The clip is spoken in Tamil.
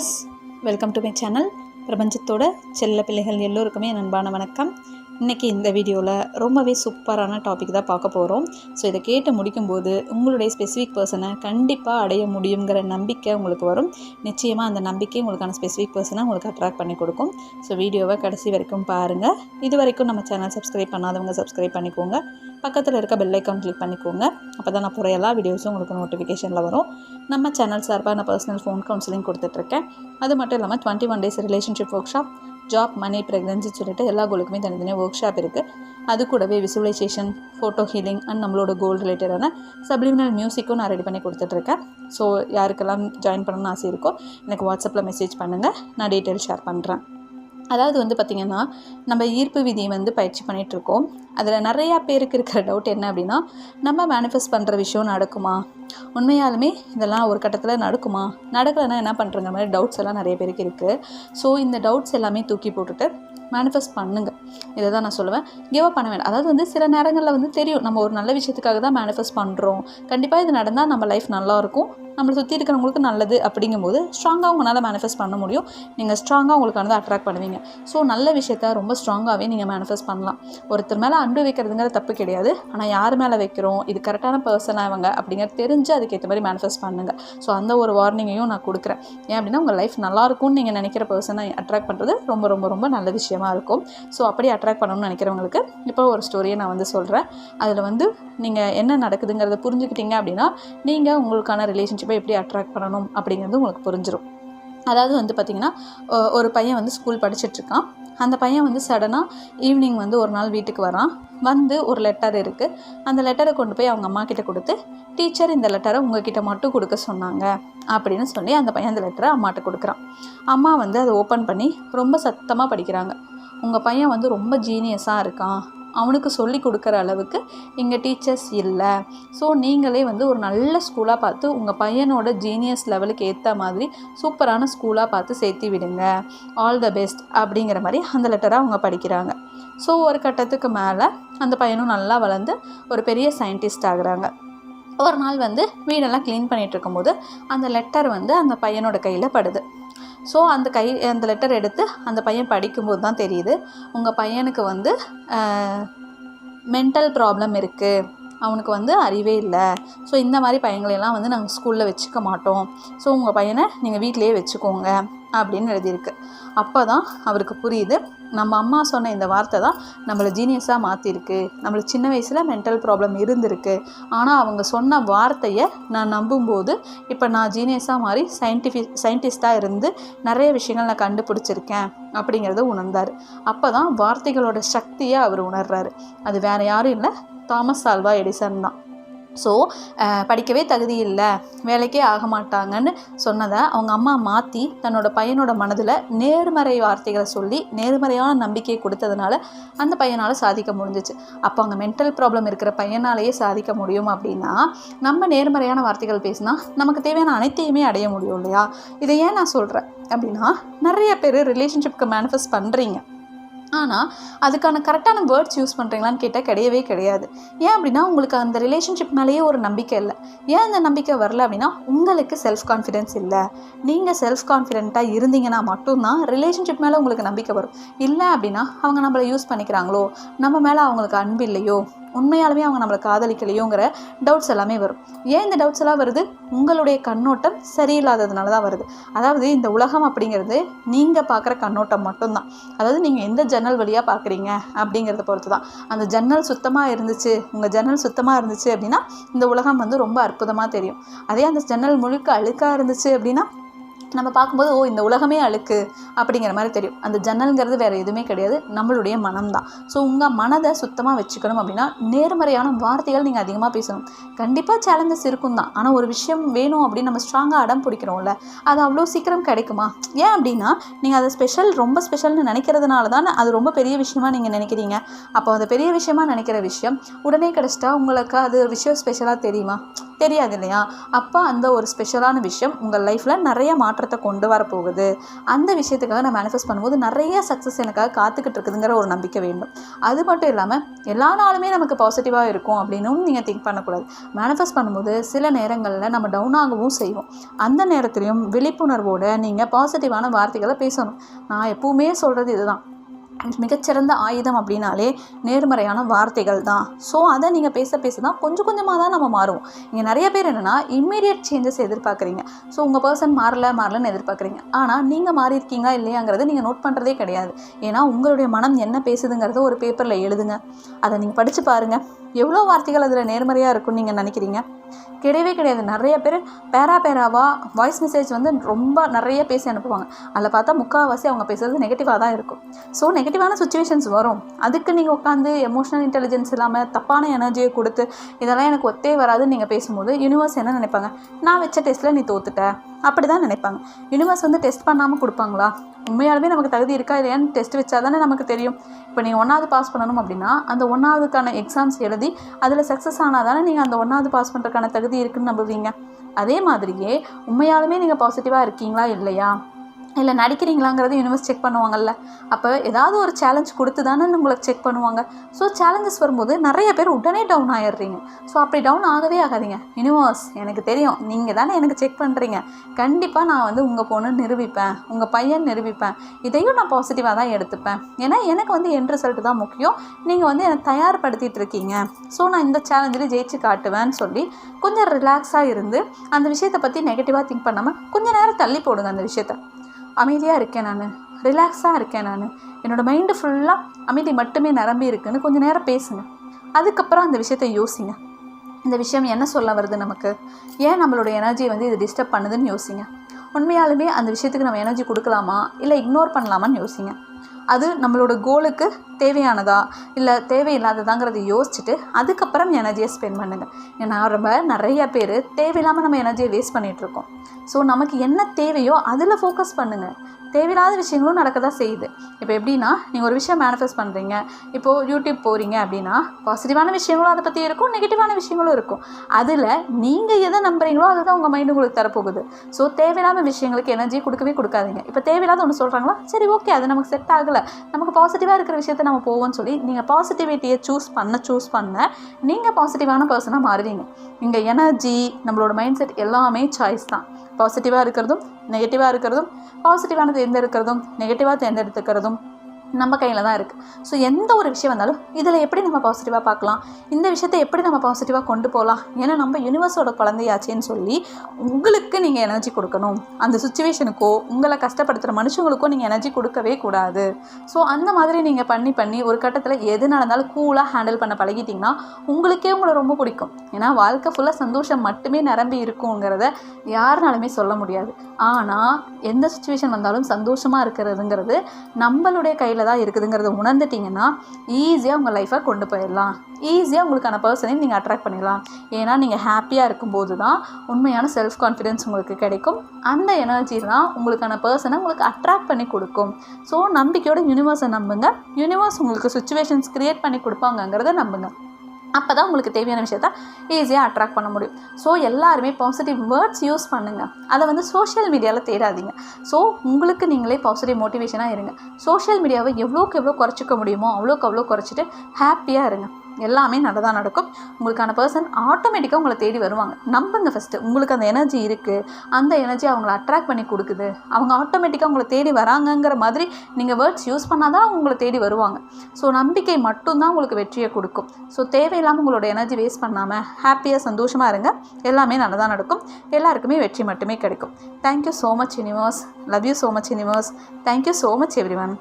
Viewers welcome to my channel. பிரபஞ்சத்தோட செல்ல பிள்ளைகள் எல்லோருக்குமே அன்பான வணக்கம். இன்றைக்கி இந்த வீடியோவில் ரொம்பவே சூப்பரான டாபிக் தான் பார்க்க போகிறோம் ஸோ இதை கேட்டு முடிக்கும்போது உங்களுடைய ஸ்பெசிஃபிக் பர்சனை கண்டிப்பாக அடைய முடியுங்கிற நம்பிக்கை உங்களுக்கு வரும். நிச்சயமாக அந்த நம்பிக்கை உங்களுக்கான ஸ்பெசிஃபிக் பர்சனை உங்களுக்கு அட்ராக்ட் பண்ணி கொடுக்கும். ஸோ வீடியோவை கடைசி வரைக்கும் பாருங்கள் இது வரைக்கும் நம்ம சேனல் சப்ஸ்கிரைப் பண்ணாதவங்க சப்ஸ்கிரைப் பண்ணிக்கோங்க. பக்கத்தில் இருக்க பெல் ஐக்கான் கிளிக் பண்ணிக்கோங்க. அப்போ தான் நான் போகிற எல்லா வீடியோஸும் உங்களுக்கு நோட்டிஃபிகேஷனில் வரும். நம்ம சேனல் சார்பாக நான் பர்சனல் ஃபோன் கவுன்சிலிங் கொடுத்துட்ருக்கேன் அது மட்டும் இல்லாமல் twenty one days relationship workshop job money pregnancy சொல்லிட்டு எல்லா கோலுக்குமே தனித்தனியாக ஒர்க் ஷாப் இருக்குது அது கூடவே விசுவலைசேஷன் ஃபோட்டோ ஹீலிங் அண்ட் நம்மளோட கோல் ரிலேட்டடான சப்ளிமினல் மியூசிக்கும் நான் ரெடி பண்ணி கொடுத்துட்ருக்கேன். ஸோ யாருக்கெல்லாம் ஜாயின் பண்ணணும்னு ஆசை இருக்கோ எனக்கு வாட்ஸ்அப்பில் மெசேஜ் பண்ணுங்கள் நான் டீட்டெயில் ஷேர் பண்ணுறேன் அதாவது வந்து பார்த்திங்கன்னா நம்ம ஈர்ப்பு விதியை வந்து பயிற்சி பண்ணிகிட்ருக்கோம் அதில் நிறையா பேருக்கு இருக்கிற டவுட் என்ன அப்படின்னா நம்ம மேனிஃபெஸ்ட் பண்ணுற விஷயம் நடக்குமா? உண்மையாலுமே இதெல்லாம் ஒரு கட்டத்தில் நடக்குமா? நடக்கலைன்னா என்ன பண்ணுறங்க மாதிரி டவுட்ஸ் எல்லாம் நிறைய பேருக்கு இருக்குது ஸோ இந்த டவுட்ஸ் எல்லாமே தூக்கி போட்டுட்டு மேனிஃபெஸ்ட் பண்ணுங்கள் இதை தான் நான் சொல்லுவேன். கிவ் அப் பண்ண வேண்டாம். அதாவது வந்து சில நேரங்களில் வந்து தெரியும். நம்ம ஒரு நல்ல விஷயத்துக்காக தான் மேனிஃபெஸ்ட் பண்ணுறோம் கண்டிப்பாக இது நடந்தால் நம்ம லைஃப் நல்லாயிருக்கும் நம்மளை சுற்றி இருக்கிறவங்களுக்கு நல்லது அப்படிங்கும்போது ஸ்ட்ராங்காக உங்களால் மேனிஃபெஸ்ட் பண்ண முடியும். நீங்கள் ஸ்ட்ராங்காக உங்களுக்கானது அட்ராக்ட் பண்ணுவீங்க. ஸோ நல்ல விஷயத்த ரொம்ப ஸ்ட்ராங்காகவே நீங்கள் மேனிஃபெஸ்ட் பண்ணலாம். ஒருத்தர் மேலே அன்பு வைக்கிறதுங்கிற தப்பு கிடையாது. ஆனால் யார் மேலே வைக்கிறோம்? இது கரெக்டான பர்சனாக இவங்க அப்படிங்கிறது தெரிஞ்சு அதுக்கேற்ற மாதிரி மேனிஃபெஸ்ட் பண்ணுங்கள் ஸோ அந்த ஒரு வார்னிங்கையும் நான் கொடுக்குறேன். ஏன் அப்படின்னா உங்கள் லைஃப் நல்லாயிருக்கும்னு நீங்கள் நினைக்கிற பர்சனை அட்ராக்ட் பண்ணுறது ரொம்ப ரொம்ப ரொம்ப நல்ல விஷயம் இருக்கும். ஸோ அப்படி அட்ராக்ட் பண்ணணும்னு நினைக்கிறவங்களுக்கு இப்போ ஒரு ஸ்டோரியை நான் வந்து சொல்கிறேன் அதில் வந்து நீங்கள் என்ன நடக்குதுங்கிறத புரிஞ்சுக்கிட்டீங்க அப்படின்னா நீங்கள் உங்களுக்கான ரிலேஷன்ஷிப்பை எப்படி அட்ராக்ட் பண்ணணும் அப்படிங்கிறது உங்களுக்கு புரிஞ்சிடும் அதாவது வந்து பார்த்திங்கன்னா ஒரு பையன் வந்து ஸ்கூல் படிச்சுட்ருக்கான் அந்த பையன் வந்து சடனாக ஈவினிங் வந்து ஒரு நாள் வீட்டுக்கு வரான். வந்து ஒரு லெட்டர் இருக்குது அந்த லெட்டரை கொண்டு போய் அவங்க அம்மா கிட்ட கொடுத்து டீச்சர் இந்த லெட்டரை உங்ககிட்ட மட்டும் கொடுக்க சொன்னாங்க. அப்படின்னு சொல்லி அந்த பையன் அந்த லெட்டரை அம்மாட்ட கொடுக்குறான். அம்மா வந்து அதை ஓப்பன் பண்ணி ரொம்ப சத்தமாக படிக்கிறாங்க. உங்கள் பையன் வந்து ரொம்ப ஜீனியஸாக இருக்கான். அவனுக்கு சொல்லி கொடுக்குற அளவுக்கு இங்கே டீச்சர்ஸ் இல்லை. ஸோ நீங்களே வந்து ஒரு நல்ல ஸ்கூலாக பார்த்து உங்கள் பையனோட ஜீனியஸ் லெவலுக்கு ஏற்ற மாதிரி சூப்பரான ஸ்கூலாக பார்த்து சேர்த்து விடுங்க. ஆல் த பெஸ்ட் அப்படிங்கிற மாதிரி அந்த லெட்டராக அவங்க படிக்கிறாங்க. ஸோ ஒரு கட்டத்துக்கு மேலே அந்த பையனும் நல்லா வளர்ந்து ஒரு பெரிய சயின்டிஸ்ட் ஆகுறாங்க. ஒரு நாள் வந்து வீடெல்லாம் க்ளீன் பண்ணிகிட்டு இருக்கும்போது அந்த லெட்டர் வந்து அந்த பையனோட கையில் படுது. ஸோ அந்த கை அந்த லெட்டர் எடுத்து அந்த பையன் படிக்கும்போது தான் தெரியுது. உங்கள் பையனுக்கு வந்து மென்டல் ப்ராப்ளம் இருக்குது அவனுக்கு வந்து அறிவே இல்லை. ஸோ இந்த மாதிரி பையங்களையெல்லாம் வந்து நாங்கள் ஸ்கூலில் வச்சுக்க மாட்டோம். ஸோ உங்கள் பையனை நீங்கள் வீட்டிலேயே வச்சுக்கோங்க. அப்படின்னு எழுதியிருக்கு. அப்போ தான் அவருக்கு புரியுது. நம்ம அம்மா சொன்ன இந்த வார்த்தை தான் நம்மளை ஜீனியஸாக மாற்றிருக்கு நம்மளுக்கு சின்ன வயசில் மென்டல் ப்ராப்ளம் இருந்திருக்கு. ஆனால் அவங்க சொன்ன வார்த்தையை நான் நம்பும்போது இப்போ நான் ஜீனியஸாக மாறி சயின்டிஃபிக் சயின்டிஸ்ட்டாக இருந்து நிறைய விஷயங்கள் நான் கண்டுபிடிச்சிருக்கேன் அப்படிங்கிறத உணர்ந்தார். அப்போ தான் வார்த்தைகளோட சக்தியை அவர் உணர்றாரு. அது வேறு யாரும் இல்லை தாமஸ் ஆல்வா எடிசன் தான். ஸோ படிக்கவே தகுதி இல்லை. வேலைக்கே ஆக மாட்டாங்கன்னு சொன்னதை அவங்க அம்மா மாற்றி தன்னோட பையனோட மனதில் நேர்மறை வார்த்தைகளை சொல்லி நேர்மறையான நம்பிக்கையை கொடுத்ததுனால அந்த பையனால் சாதிக்க முடிஞ்சிச்சு. அப்போ அவங்க மென்டல் ப்ராப்ளம் இருக்கிற பையனாலேயே சாதிக்க முடியும் அப்படின்னா நம்ம நேர்மறையான வார்த்தைகள் பேசினா நமக்கு தேவையான அனைத்தையுமே அடைய முடியும் இல்லையா? இதை ஏன் நான் சொல்கிறேன் அப்படின்னா நிறைய பேர் ரிலேஷன்ஷிப்க்கு மேனிஃபெஸ்ட் பண்ணுறீங்க ஆனால் அதுக்கான கரெக்டான வேர்ட்ஸ் யூஸ் பண்ணுறீங்களான்னு கேட்டால் கிடையவே கிடையாது. ஏன் அப்படின்னா உங்களுக்கு அந்த ரிலேஷன்ஷிப் மேலேயே ஒரு நம்பிக்கை இல்லை. ஏன் அந்த நம்பிக்கை வரல அப்படின்னா உங்களுக்கு செல்ஃப் கான்ஃபிடென்ஸ் இல்லை. நீங்கள் செல்ஃப் கான்ஃபிடென்ட்டாக இருந்தீங்கன்னா மட்டும்தான் ரிலேஷன்ஷிப் மேலே உங்களுக்கு நம்பிக்கை வரும். இல்லை அப்படின்னா அவங்க நம்மளை யூஸ் பண்ணிக்கிறாங்களோ நம்ம மேலே அவங்களுக்கு அன்பு இல்லையோ உண்மையாலுமே அவங்க நம்மளை காதலிக்கலையோங்கிற டவுட்ஸ் எல்லாமே வரும். ஏன் இந்த டவுட்ஸ் எல்லாம் வருது? உங்களுடைய கண்ணோட்டம் சரியில்லாததுனால தான் வருது. அதாவது இந்த உலகம் அப்படிங்கிறது நீங்கள் பார்க்குற கண்ணோட்டம் மட்டும்தான். அதாவது நீங்கள் எந்த ஜ ஜன்னல் வழியாக பார்க்குறீங்க அப்படிங்கிறத பொறுத்து தான். அந்த ஜன்னல் சுத்தமாக இருந்துச்சு உங்கள் ஜன்னல் சுத்தமாக இருந்துச்சு அப்படின்னா இந்த உலகம் வந்து ரொம்ப அற்புதமாக தெரியும். அதே அந்த ஜன்னல் முழுக்க அழுக்காக இருந்துச்சு அப்படின்னா நம்ம பார்க்கும்போது ஓ இந்த உலகமே அழுக்கு அப்படிங்கிற மாதிரி தெரியும். அந்த ஜன்னல்ங்கிறது வேறு எதுவுமே கிடையாது. நம்மளுடைய மனம் தான் ஸோ உங்கள் மனதை சுத்தமாக வச்சுக்கணும் அப்படின்னா நேர்மறையான வார்த்தைகள் நீங்கள் அதிகமாக பேசணும். கண்டிப்பாக சேலஞ்சஸ் இருக்கும் தான். ஆனால் ஒரு விஷயம் வேணும் அப்படின்னு நம்ம ஸ்ட்ராங்காக அடம் பிடிக்கிறோம்ல அது அவ்வளோ சீக்கிரம் கிடைக்குமா? ஏன் அப்படின்னா நீங்கள் அதை ஸ்பெஷல் ரொம்ப ஸ்பெஷல்னு நினைக்கிறதுனால தான் அது ரொம்ப பெரிய விஷயமா நீங்கள் நினைக்கிறீங்க. அப்போ அந்த பெரிய விஷயமா நினைக்கிற விஷயம் உடனே கிடச்சிட்டா உங்களுக்கு அது ஒரு விஷயம் ஸ்பெஷலாக தெரியுமா? தெரியாது இல்லையா? அப்போ அந்த ஒரு ஸ்பெஷலான விஷயம் உங்கள் லைஃப்பில் நிறைய மாற்றம் மாற்றத்தை கொண்டு வரப்போகுது. அந்த விஷயத்துக்காக நான் மேனிஃபெஸ்ட் பண்ணும்போது நிறைய சக்ஸஸ் எனக்காக காத்துக்கிட்டு இருக்குதுங்கிற ஒரு நம்பிக்கை வேண்டும். அது மட்டும் இல்லாமல் எல்லா நாளுமே நமக்கு பாசிட்டிவாக இருக்கும் அப்படின்னும் நீங்கள் திங்க் பண்ணக்கூடாது. மேனிஃபெஸ்ட் பண்ணும்போது சில நேரங்களில் நம்ம டவுன் ஆகவும் செய்வோம். அந்த நேரத்துலையும் விழிப்புணர்வோடு நீங்கள் பாசிட்டிவான வார்த்தைகளை பேசணும். நான் எப்பவுமே சொல்கிறது இதுதான். மிகச்சிறந்த ஆயுதம் அப்படின்னாலே நேர்மறையான வார்த்தைகள் தான். ஸோ அதை நீங்கள் பேச பேச தான் கொஞ்சம் கொஞ்சமாக தான் நம்ம மாறுவோம். இங்கே நிறைய பேர் என்னென்னா இம்மீடியட் சேஞ்சஸ் எதிர்பார்க்குறீங்க. ஸோ உங்கள் பர்சன் மாறல மாறலன்னு எதிர்பார்க்குறீங்க. ஆனால் நீங்கள் மாறியிருக்கீங்களா இல்லையாங்கிறத நீங்கள் நோட் பண்ணுறதே கிடையாது. ஏன்னா உங்களுடைய மனம் என்ன பேசுதுங்கிறத ஒரு பேப்பரில் எழுதுங்க. அதை நீங்கள் படித்து பாருங்கள் எவ்வளோ வார்த்தைகள் அதில் நேர்மறையாக இருக்கும்னு நீங்கள் நினைக்கிறீங்க? கிடையவே கிடையாது. நிறைய பேர் பேரா பேராவாக வாய்ஸ் மெசேஜ் வந்து ரொம்ப நிறைய பேசி அனுப்புவாங்க. அதில் பார்த்தா முக்கால்வாசி அவங்க பேசுகிறது நெகட்டிவாக தான் இருக்கும். ஸோ நெகட்டிவான சுச்சுவேஷன்ஸ் வரும். அதுக்கு நீங்கள் உட்காந்து எமோஷனல் இன்டெலிஜென்ஸ் இல்லாமல் தப்பான எனர்ஜியை கொடுத்து இதெல்லாம் எனக்கு ஒத்தே வராதுன்னு நீங்கள் பேசும்போது யூனிவர்ஸ் என்ன நினைப்பாங்க? நான் வச்ச டெஸ்ட்டில் நீ தோத்துட்ட. அப்படி தான் நினைப்பாங்க. யூனிவர்ஸ் வந்து டெஸ்ட் பண்ணாமல் கொடுப்பாங்களா? உண்மையாலுமே நமக்கு தகுதி இருக்கா இல்லையான்னு டெஸ்ட் வச்சா தானே நமக்கு தெரியும். இப்போ நீங்கள் ஒன்றாவது பாஸ் பண்ணணும் அப்படின்னா அந்த ஒன்றாவதுக்கான எக்ஸாம்ஸ் எழுதி அதில் சக்ஸஸ் ஆனால் தானே நீங்கள் அந்த ஒன்றாவது பாஸ் பண்ணுறதுக்கான தகுதி இருக்குன்னு நம்புவீங்க. அதே மாதிரியே உண்மையாலுமே நீங்கள் பாசிட்டிவாக இருக்கீங்களா இல்லையா? இல்லை நடிக்கிறீங்களாங்கிறது யூனிவர்ஸ் செக் பண்ணுவாங்கல்ல. அப்போ ஏதாவது ஒரு சேலஞ்ச் கொடுத்து தானே உங்களுக்கு செக் பண்ணுவாங்க. ஸோ சேலஞ்சஸ் வரும்போது நிறைய பேர் உடனே டவுன் ஆயிடுறீங்க. ஸோ அப்படி டவுன் ஆகவே ஆகாதீங்க. யூனிவர்ஸ் எனக்கு தெரியும். நீங்கள் தானே எனக்கு செக் பண்ணுறீங்க கண்டிப்பாக நான் வந்து உங்கள் பொண்ணு நிரூபிப்பேன். உங்கள் பையன் நிரூபிப்பேன். இதையும் நான் பாசிட்டிவாக தான் எடுத்துப்பேன். ஏன்னா எனக்கு வந்து என் ரிசல்ட் தான் முக்கியம். நீங்கள் வந்து எனக்கு தயார்படுத்திட்டு இருக்கீங்க. ஸோ நான் இந்த சேலஞ்சில் ஜெயிச்சு காட்டுவேன்னு சொல்லி கொஞ்சம் ரிலாக்ஸாக இருந்து அந்த விஷயத்தை பற்றி நெகட்டிவாக திங்க் பண்ணாமல் கொஞ்சம் நேரம் தள்ளி போடுங்க அந்த விஷயத்தை. அமைதியாக இருக்கேன் நான். ரிலாக்ஸாக இருக்கேன் நான். என்னோடய மைண்டு ஃபுல்லாக அமைதி மட்டுமே நிரம்பி இருக்குன்னு கொஞ்சம் நேரம் பேசுங்க. அதுக்கப்புறம் அந்த விஷயத்தை யோசிங்க. இந்த விஷயம் என்ன சொல்ல வருது நமக்கு? ஏன் நம்மளோட எனர்ஜியை வந்து இது டிஸ்டர்ப் பண்ணுதுன்னு யோசிங்க. உண்மையாலுமே அந்த விஷயத்துக்கு நம்ம எனர்ஜி கொடுக்கலாமா? இல்லை இக்னோர் பண்ணலாமான்னு யோசிங்க. அது நம்மளோட கோலுக்கு தேவையானதா? இல்லை தேவையில்லாததாங்கிறத யோசிச்சுட்டு அதுக்கப்புறம் எனர்ஜியை ஸ்பெண்ட் பண்ணுங்கள் ஏன்னா ரொம்ப நிறைய பேர் தேவையில்லாமல் நம்ம எனர்ஜியை வேஸ்ட் பண்ணிகிட்ருக்கோம் ஸோ நமக்கு என்ன தேவையோ அதில் ஃபோக்கஸ் பண்ணுங்கள் தேவையில்லாத விஷயங்களும் நடக்க தான் செய்யுது. இப்போ எப்படின்னா நீங்கள் ஒரு விஷயம் மேனிஃபெஸ்ட் பண்ணுறீங்க இப்போது யூடியூப் போகிறீங்க அப்படின்னா பாசிட்டிவான விஷயங்களும் அதை பற்றி இருக்கும் நெகட்டிவான விஷயங்களும் இருக்கும். அதில் நீங்கள் எதை நம்புறீங்களோ அதுதான் உங்கள் மைண்டு உங்களுக்கு தரப்போகுது. ஸோ தேவையில்லாத விஷயங்களுக்கு எனர்ஜி கொடுக்கவே கொடுக்காதீங்க. இப்போ தேவையில்லாத ஒன்று சொல்கிறாங்களா சரி ஓகே அது நமக்கு செட் ஆகலை. நமக்கு பாசிட்டிவாக இருக்கிற விஷயத்தை நம்ம போவோம்னு சொல்லி நீங்கள் பாசிட்டிவிட்டியை சூஸ் பண்ண சூஸ் பண்ண நீங்கள் பாசிட்டிவான பர்சனாக மாறுவீங்க. இங்கே எனர்ஜி நம்மளோட மைண்ட் செட் எல்லாமே சாய்ஸ் தான். பாசிட்டிவாக இருக்கிறதும் நெகட்டிவாக இருக்கிறதும் பாசிட்டிவானது தேர்ந்தெடுக்கிறதும் நெகட்டிவாக தேர்ந்தெடுத்துக்கிறதும் நம்ம கையில் தான் இருக்குது ஸோ எந்த ஒரு விஷயம் வந்தாலும் இதில் எப்படி நம்ம பாசிட்டிவாக பார்க்கலாம்? இந்த விஷயத்தை எப்படி நம்ம பாசிட்டிவாக கொண்டு போகலாம் ஏன்னா நம்ம யூனிவர்ஸோட குழந்தையாச்சேன்னு சொல்லி உங்களுக்கு நீங்கள் எனர்ஜி கொடுக்கணும். அந்த சுச்சுவேஷனுக்கோ உங்களை கஷ்டப்படுத்துகிற மனுஷங்களுக்கோ நீங்கள் எனர்ஜி கொடுக்கவே கூடாது. ஸோ அந்த மாதிரி நீங்கள் பண்ணி பண்ணி ஒரு கட்டத்தில் எது நடந்தாலும் கூலாக ஹேண்டில் பண்ண பழகிட்டிங்கன்னா உங்களுக்கே உங்களை ரொம்ப பிடிக்கும். ஏன்னா வாழ்க்கை ஃபுல்லாக சந்தோஷம் மட்டுமே நிரம்பி இருக்குங்கிறத யாருனாலுமே சொல்ல முடியாது. ஆனால் எந்த சுச்சுவேஷன் வந்தாலும் சந்தோஷமாக இருக்கிறதுங்கிறது நம்மளுடைய கையில் கையில் தான் இருக்குதுங்கிறத உணர்ந்துட்டிங்கன்னா ஈஸியாக உங்கள் லைஃப்பை கொண்டு போயிடலாம். ஈஸியாக உங்களுக்கான பர்சனையும் நீங்கள் அட்ராக்ட் பண்ணிடலாம். ஏன்னா நீங்கள் ஹாப்பியாக இருக்கும்போது தான் உண்மையான செல்ஃப் கான்ஃபிடென்ஸ் உங்களுக்கு கிடைக்கும். அந்த எனர்ஜி தான் உங்களுக்கான பர்சனை உங்களுக்கு அட்ராக்ட் பண்ணி கொடுக்கும். ஸோ நம்பிக்கையோட யூனிவர்ஸை நம்புங்க. யூனிவர்ஸ் உங்களுக்கு சுச்சுவேஷன்ஸ் க்ரியேட் பண்ணி கொடுப்பாங்கங்கிறத நம்புங்க. அப்போ தான் உங்களுக்கு தேவையான விஷயத்த ஈஸியாக அட்ராக்ட் பண்ண முடியும். ஸோ எல்லாருமே பாசிட்டிவ் வேர்ட்ஸ் யூஸ் பண்ணுங்கள் அதை வந்து சோஷியல் மீடியாவில் தேடாதீங்க. ஸோ உங்களுக்கு நீங்களே பாசிட்டிவ் மோட்டிவேஷனாக இருங்க. சோஷியல் மீடியாவை எவ்வளோக்கு எவ்வளோ குறைச்சிக்க முடியுமோ அவ்வளோக்கு அவ்வளோ குறைச்சிட்டு ஹாப்பியாக இருங்க. எல்லாமே நல்லதாக நடக்கும். உங்களுக்கான பர்சன் ஆட்டோமேட்டிக்காக உங்களை தேடி வருவாங்க. நம்புங்க ஃபஸ்ட்டு உங்களுக்கு அந்த எனர்ஜி இருக்குது அந்த எனர்ஜி அவங்கள அட்ராக்ட் பண்ணி கொடுக்குது. அவங்க ஆட்டோமேட்டிக்காக உங்களை தேடி வராங்கங்கிற மாதிரி நீங்கள் வேர்ட்ஸ் யூஸ் பண்ணால் தான் உங்களை தேடி வருவாங்க. ஸோ நம்பிக்கை மட்டும்தான் உங்களுக்கு வெற்றியை கொடுக்கும். ஸோ தேவையில்லாமல் உங்களோட எனர்ஜி வேஸ்ட் பண்ணாமல் ஹாப்பியாக சந்தோஷமாக இருங்க. எல்லாமே நல்லதாக நடக்கும். எல்லாருக்குமே வெற்றி மட்டுமே கிடைக்கும். Thank you so much universe love you so much universe thank you so much everyone